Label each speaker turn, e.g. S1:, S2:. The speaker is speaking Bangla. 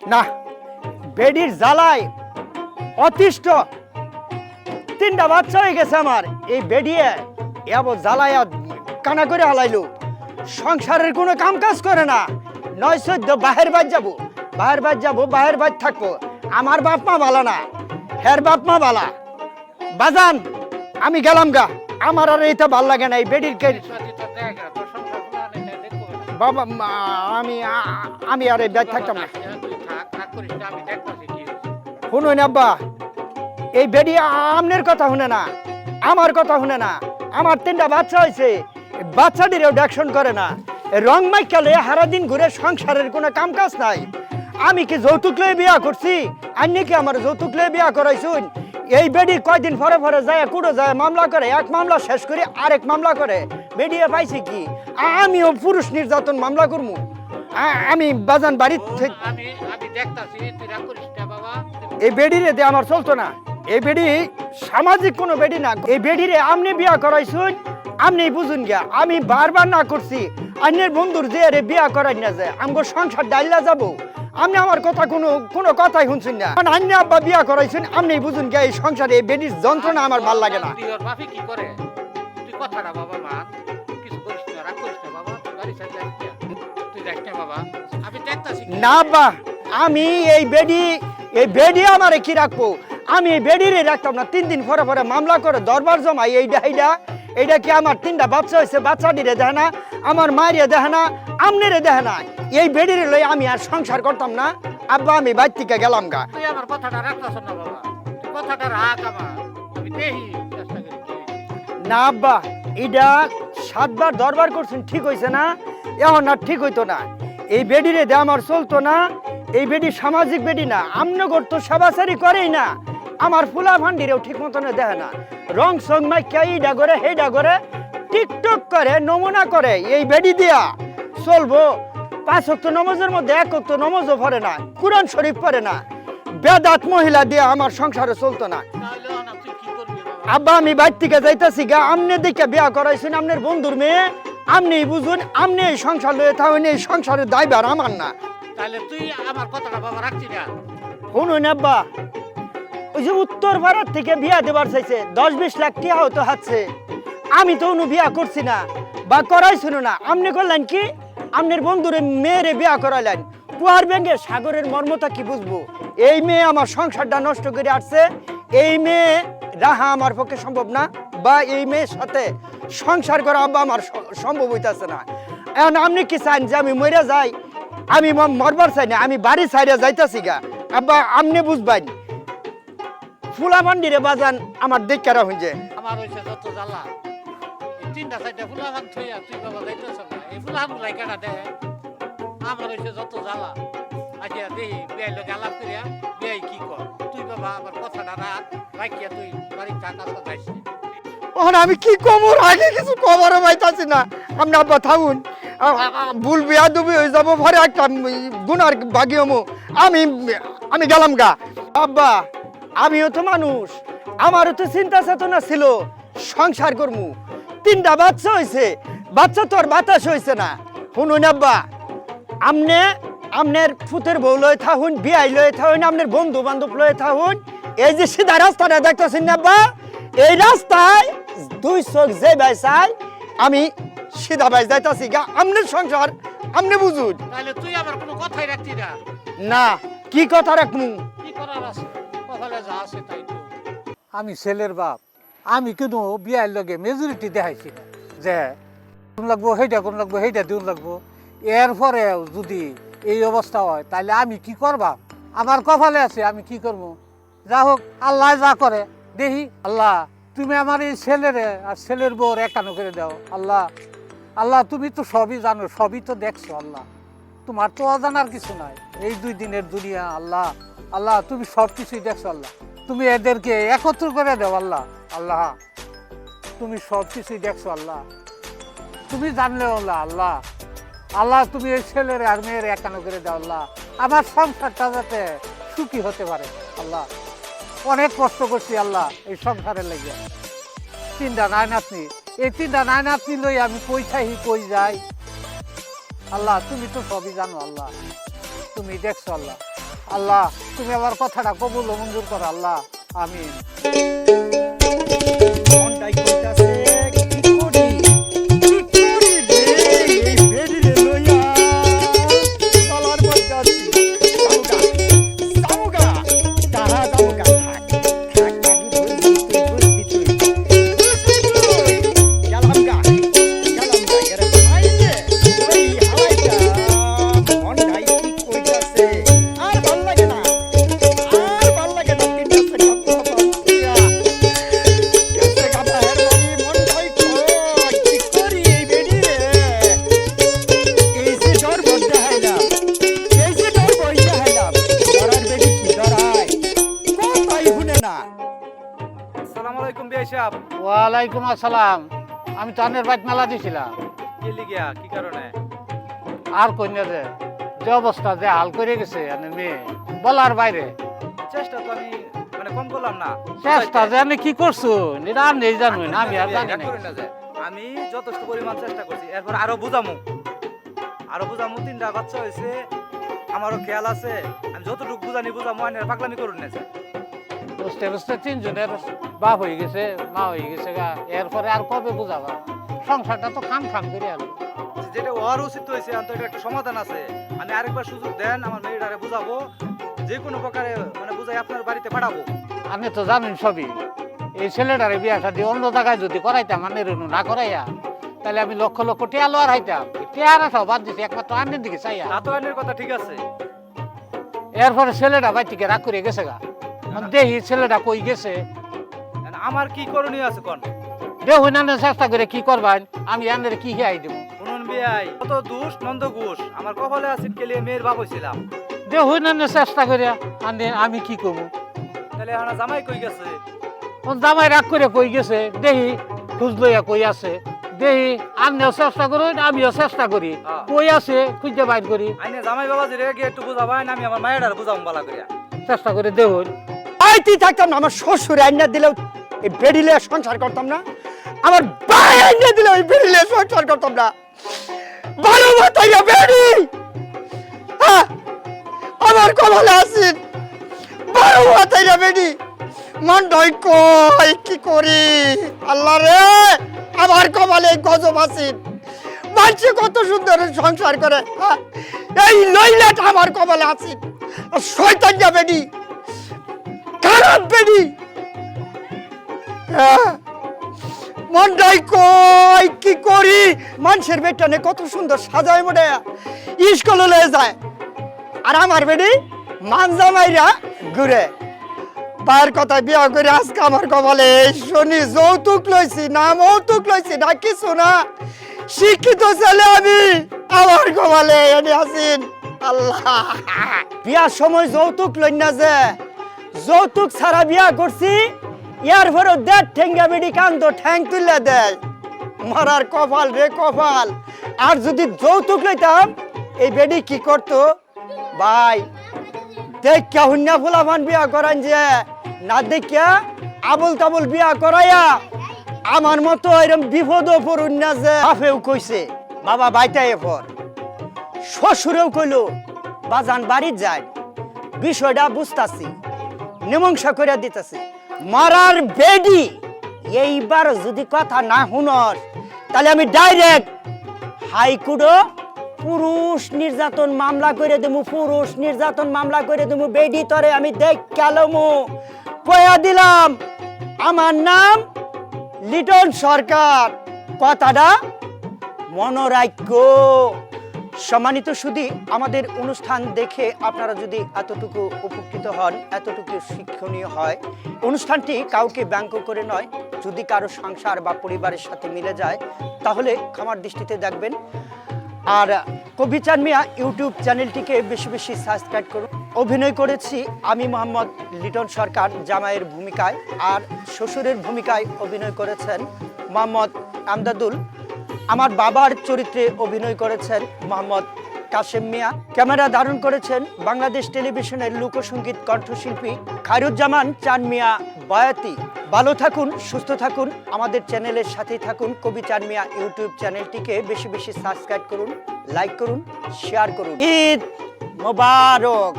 S1: না, বেডির জ্বালায় অতিষ্ঠ। তিনটা বাচ্চা হয়ে গেছে আমার, এই বেডিয়ে। এব জ্বালায়া কানা করে হালাইলো। সংসারের কোনো কাম কাজ করে না। নয় চোদ্দ বাহের বাদ যাব। বাহের বাদ যাব, বাহের বাদ থাকব। আমার বাপ মা বালা না। হের বাপ মা বালা বাজান, আমি গেলাম গা। আমার আর এইটা ভালো লাগে না, এই বেডির বাবা আমি আমি আর এই ব্যাগ থাকতাম না। শুনুন আব্বা, এই বেডি আমনের কথা শুনে না, আমার কথা শুনে না, আমার তিনটা বাচ্চা হয়েছে বাচ্চাটিরও ডাকশন করে না। রং মাইকালে ঘুরে সংসারের কোনো কাম কাজ নাই। আমি কি যৌতুক লয়ে বিয়া করছি? আন্নি কি আমার যৌতুক লয়ে বিয়া করাইছুন? এই বেডি কয়দিন পরে পরে যায়, কুড়ো যায়, মামলা করে, এক মামলা শেষ করে আরেক মামলা করে। বেডিয়ে পাইছি কি? আমিও পুরুষ নির্যাতন মামলা করব আমি বাজান
S2: বাড়ি
S1: এই বেডিরে দিয়ে আমার চলতো না। এই বেডি সামাজিক কোনো বেডি না। এই বেডিরে আমনি বিয়া করাইছুন আমনি বুঝুন গিয়া। আমি বারবার না করছি অন্যের বন্ধুর যে রে বিয়া করাই না যায় আমগো সংসার ডাইলা যাব। আপনি আমার কথা কোনো কোনো কথাই শুনছেন না। কারণ অন্য আব্বা বিয়া করাইছেন আপনি বুঝুন গিয়া এই সংসারে এই বেডির যন্ত্রণা আমার ভালো লাগে না।
S2: কি করে? তুই কথাটা বাবা মা। কিছু করিস না রাগ করিস না বাবা বাড়ি যাস না। বাবা। আমি
S1: এই বেডি এই বেডি আমারে কি রাখব? আমি এই বেডিরে রাখতাম না। তিন দিন পরে পরে মামলা করে দরবার জমাই এইটা এইটা এইটা কি আমার তিনটা বাচ্চা হয়েছে বাচ্চাটিরে দেখে না আমার মায়ের দেখে না আমনেরে দেখে না। এই বেডিরে লই আমি আর সংসার করতাম না। আব্বা আমি বাইর থেকে গেলাম গা।
S2: তুই আমার কথাটা রাখতাছ না বাবা। কথাটা রাখ আমার। আমি দেখি।
S1: না আব্বা এটা সাতবার দরবার করছেন ঠিক হয়েছে না? এখন না ঠিক হইতো না। এই বেডিরে দে আমার চলতো না এই বেডি সামাজিক বেডি না আমনগর তো সেবাচারি করেই না। আমার ফুলা ভান্ডিরেও ঠিক মতন দেখে না। রং সং মাইকা এইডা করে হেডা করে টিকটক করে নমুনা করে এই বেডি দিয়া। চলবো পাঁচ অক্ট নমজের মধ্যে এক অক্ট নমজও পড়ে না কোরআন শরীফ পড়ে না। বেদাত মহিলা দিয়ে আমার সংসারে চলতো না। আব্বা আমি বাইর থেকে যাইতাছি গা আমনে দেখে বিয়া করাইছেন আমনের বন্ধুর মেয়ে। আমনি বুঝুন আমনি এই সংসার লয়ে থাকুন এই সংসারের দায়বার আমার না।
S2: তাহলে তুই আমার কথাটা বাবা রাখছি না।
S1: শুনুন আব্বা ওই যে উত্তর ভারত থেকে বিয়া দেবার চাইছে দশ বিশ লাখ টিয়া হতো হাতছে আমি তো অনু বিয়া করছি না বা করাইছিল না। আপনি করলেন কি? আমনের বন্ধুরে মেয়েরে বিয়া করাইলেন। পুয়ার ব্যাঙ্গে সাগরের মর্মতা কি বুঝব? এই মেয়ে আমার সংসারটা নষ্ট করে আসছে এই মেয়ে রাহা আমার পক্ষে সম্ভব না। বা এই মেয়ের সাথে সংসার করা আব্বা আমার সম্ভব হইতাছে না। এখন আপনি কি চান যে আমি মরে যাই? আমি মরবার চাই না, আমি বাড়ি সাইডে যাইতাছি গা। আব্বা, আপনি বুঝবেন, ফুলা মান্ডিরে বাজান আমার দেখারা হইছে
S2: আমার হয়েছে যত জ্বালা। তিনটা চারটা ফুলা থইয়া তুই বাবা যাইতেছ না। এই ফুলা কেনা দে। আমার হয়েছে যত জ্বালা। আচ্ছা দেখি বিয়াই লোক আলাপ করিয়া, বিয়াই কি কর? তুই বাবা, আমার কথাটা রাখ। রাখিয়া তুই বাড়ি টাকা যাইস
S1: আমি কি কমর আগে কিছু কমর পাইতাছি না। আপনি আব্বা, থাকুন। ভুল বিয়া দুবি হয়ে যাব পরে একটা গুনার বাগি হমু। আমি আমি গেলাম গা। আব্বা, আমিও তো মানুষ। আমারও তো চিন্তা চেতনা ছিল সংসার করমু। তিনটা বাচ্চা হয়েছে বাচ্চা তো আর বাতাস হয়েছে না। শুনুন, আব্বা, আমনে আপনার ফুতের বউ লয়ে থাকুন, বিয়াই লয়ে থাকুন আপনার বন্ধু বান্ধব লয়ে থাকুন। এই যে সিধা রাস্তাটা দেখতেছেন না, আব্বা? এই রাস্তায় দুই চোখ যে বাইসাই আমি সিধা বাইস যাইতাছি গা। আমনের সংসার আমনে বুঝুন
S2: তাহলে তুই আমার কোনো কথাই রাখতি না।
S1: না কি কথা রাখমু?
S2: কি করার আছে? কপালে যা আছে তাই তো।
S3: আমি ছেলের বাপ। আমি কিন্তু বিয়ার লগে মেজরিটি দেখাইছি না যে কোন লাগবো সেইটা কোন লাগবো সেইটা দিন লাগবো। এরপরে যদি এই অবস্থা হয় তাহলে আমি কি করবা? আমার কপালে আছে আমি কি করব? যা হোক আল্লাহ যা করে দেহি আল্লাহ তুমি আমার এই ছেলেরে আর ছেলের বউর একানো করে দাও। আল্লাহ আল্লাহ, তুমি তো সবই জানো, সবই তো দেখছ, আল্লাহ। তোমার তো অজানার কিছু নাই। এই দুই দিনের দুনিয়া, আল্লাহ আল্লাহ, তুমি সব কিছুই দেখছ, আল্লাহ। তুমি এদেরকে একত্র করে দাও, আল্লাহ। আল্লাহ, তুমি সব কিছুই দেখছ, আল্লাহ। তুমি জানলে, আল্লাহ আল্লাহ। আল্লাহ, তুমি এই ছেলের আর মেয়ের একানো করে দাও, আল্লাহ। আমার সংসারটা যাতে সুখী হতে পারে, আল্লাহ। অনেক কষ্ট করছি আল্লাহ এই সংসারের লেগে। তিনটা নাই নাতনি এই তিনটা নাই নাতনি লই আমি কই থাই কই যাই? আল্লাহ, তুমি তো সবই জানো আল্লাহ। তুমি দেখছ আল্লাহ। আল্লাহ, তুমি আমার কথাটা কবুল মঞ্জুর করো আল্লাহ। আমিন। ওয়ালাইকুম আসসালাম। আমি তানের বাইক মেলা দিছিলাম।
S4: কি লিগিয়া? কি কারণে?
S3: আর কন্যা যে যে অবস্থা যে হাল করে গেছে মানে মেয়ে। বলার বাইরে।
S4: চেষ্টা তো আমি মানে কম করলাম না।
S3: চেষ্টা যে আমি কি করছ? এটা আর নেই জানুন আমি আর জানি না।
S4: আমি যথেষ্ট পরিমাণ চেষ্টা করছি। এরপর আরও বুঝামু। আরও বুঝামু তিনটা বাচ্চা হয়েছে। আমারও খেয়াল আছে। আমি যতটুকু বুঝানি বুঝামু আইনের পাগলামি করুন না
S3: বুঝতে তিনজনের বাপ হয়ে গেছে মা হয়ে গেছে গা। এরপরে আর কবে বুঝাবা? সংসারটা তো খাম খাম করে আলো
S4: যেটা হওয়ার উচিত হয়েছে তো এটা একটা সমাধান আছে। আমি আরেকবার সুযোগ দেন আমার মেয়েটারে বুঝাবো। যে কোনো প্রকারে মানে বুঝাই আপনার বাড়িতে পাঠাবো।
S3: আপনি তো জানেন সবই। এই ছেলেটারে বিয়া শাদি অন্য জায়গায় যদি করাইতাম মানে রেনু না করাইয়া তাহলে আমি লক্ষ লক্ষ টিয়া লোয়ার হাইতাম। টিয়ারা সব বাদ দিছি একমাত্র আন্নের দিকে চাইয়া।
S4: তা তো আইনের কথা ঠিক আছে।
S3: এরপরে ছেলেটা বাই থেকে রাগ করে গেছে গা। দেখি ছেলেটা কই গেছে?
S4: আমার কি করণীয় আছে কোন?
S3: দেখুন না চেষ্টা করে কি করবেন? আমি আনের কি হিয়াই দেবো?
S4: শুনুন বিআই কত দুষ নন্দ ঘোষ। আমার কপালে আসিন কেলিয়ে মেয়ের বাপ হয়েছিলাম
S3: দেখুন না চেষ্টা করে আনে আমি কি করব?
S4: তাহলে এখন জামাই কই গেছে?
S3: ও জামাই রাগ করে কই গেছে? দেখি খোঁজ লইয়া কই আছে? দেখি আমিও চেষ্টা করুন আমিও চেষ্টা করি। কই আছে? খুঁজে বাইর করি।
S4: আইনে জামাই বাবা যে রেগে একটু বুঝাবাই আমি আমার মায়ের বুঝাম বালা করিয়া।
S3: চেষ্টা করে দেখুন।
S1: আইতি থাকতাম না আমার শ্বশুর আইনা দিলেও এই বেডিলে সংসার করতাম না আমার ভাই আইনা দিলেও এই বেডিলে সংসার করতাম না। ভালো মাথাইয়া বেডি। হ্যাঁ, আমার কপালে আসিন ভালো মাথাইয়া বেডি। মন ডই কই কি করি? আল্লাহ রে আমার এই গজব আসিন মানুষে কত সুন্দর সংসার করে হ্যাঁ, এই লইলাটা আমার কপালে আসিন শয়তান যা বেডি। খারাপ মনটাই কই কি করি? মানুষের বেটানে কত সুন্দর সাজায় মোটে। স্কুল লয়ে যায়। আর আমার মানজা মাইরা ঘুরে। কথা বিয়া করে আজকে আমার কপালে শনি যৌতুক লইছি না, মৌতুক লইছি না, কিছু না। শিক্ষিত ছেলে আমি, আমার কপালে এনে আসিন আল্লাহ। বিয়ার সময় যৌতুক লই না যে। যৌতুক ছাড়া বিয়া করছি, ইয়ার পরে দেড় ঠেঙ্গা বেডি কান্দ ঠ্যাং তুলে দেয়। মারার কপাল রে কপাল। আর যদি যৌতুক লইতাম, এই বেডি কি করতো? ভাই দেখা হুন্যা ফুলামান বিয়া করান যে, না দেখিয়া আবল তাবল বিয়া করাইয়া, আমার মতো এরম বিপদ পড়ুন না যে, বাপেও কইছে, বাবা বাইটাই পর শ্বশুরেও কইলো, বাজান বাড়ির যায়। বিষয়টা বুঝতাছি। মীমাংসা করে দিতেছি। মারার বেডি। এইবার যদি কথা না শুনস তাহলে আমি ডাইরেক্ট হাইকোর্টও পুরুষ নির্যাতন মামলা করে দেবো পুরুষ নির্যাতন মামলা করে দেবো বেডি তরে আমি দেখ কালমু কয়া দিলাম, আমার নাম লিটন সরকার। কথাটা মনোরাজ্য সম্মানিত শুধু আমাদের অনুষ্ঠান দেখে আপনারা যদি এতটুকু উপকৃত হন, এতটুকু শিক্ষণীয় হয়, অনুষ্ঠানটি কাউকে ব্যঙ্গ করে নয়, যদি কারও সংসার বা পরিবারের সাথে মিলে যায়, তাহলে খামার দৃষ্টিতে দেখবেন। আর কবি কবিচান মিয়া ইউটিউব চ্যানেলটিকে বেশি বেশি সাবস্ক্রাইব করুন। অভিনয় করেছি আমি মোহাম্মদ লিটন সরকার, জামাইয়ের ভূমিকায়, আর শ্বশুরের ভূমিকায় অভিনয় করেছেন মোহাম্মদ আমদাদুল। আমার বাবার চরিত্রে অভিনয় করেছেন মোহাম্মদ কাশেম মিয়া। ক্যামেরা ধারণ করেছেন বাংলাদেশ টেলিভিশনের লোকসঙ্গীত কণ্ঠশিল্পী খায়রুজ্জামান চান মিয়া বয়াতি। ভালো থাকুন, সুস্থ থাকুন, আমাদের চ্যানেলের সাথেই থাকুন। কবি চান মিয়া ইউটিউব চ্যানেলটিকে বেশি বেশি সাবস্ক্রাইব করুন, লাইক করুন, শেয়ার করুন। ঈদ মোবারক!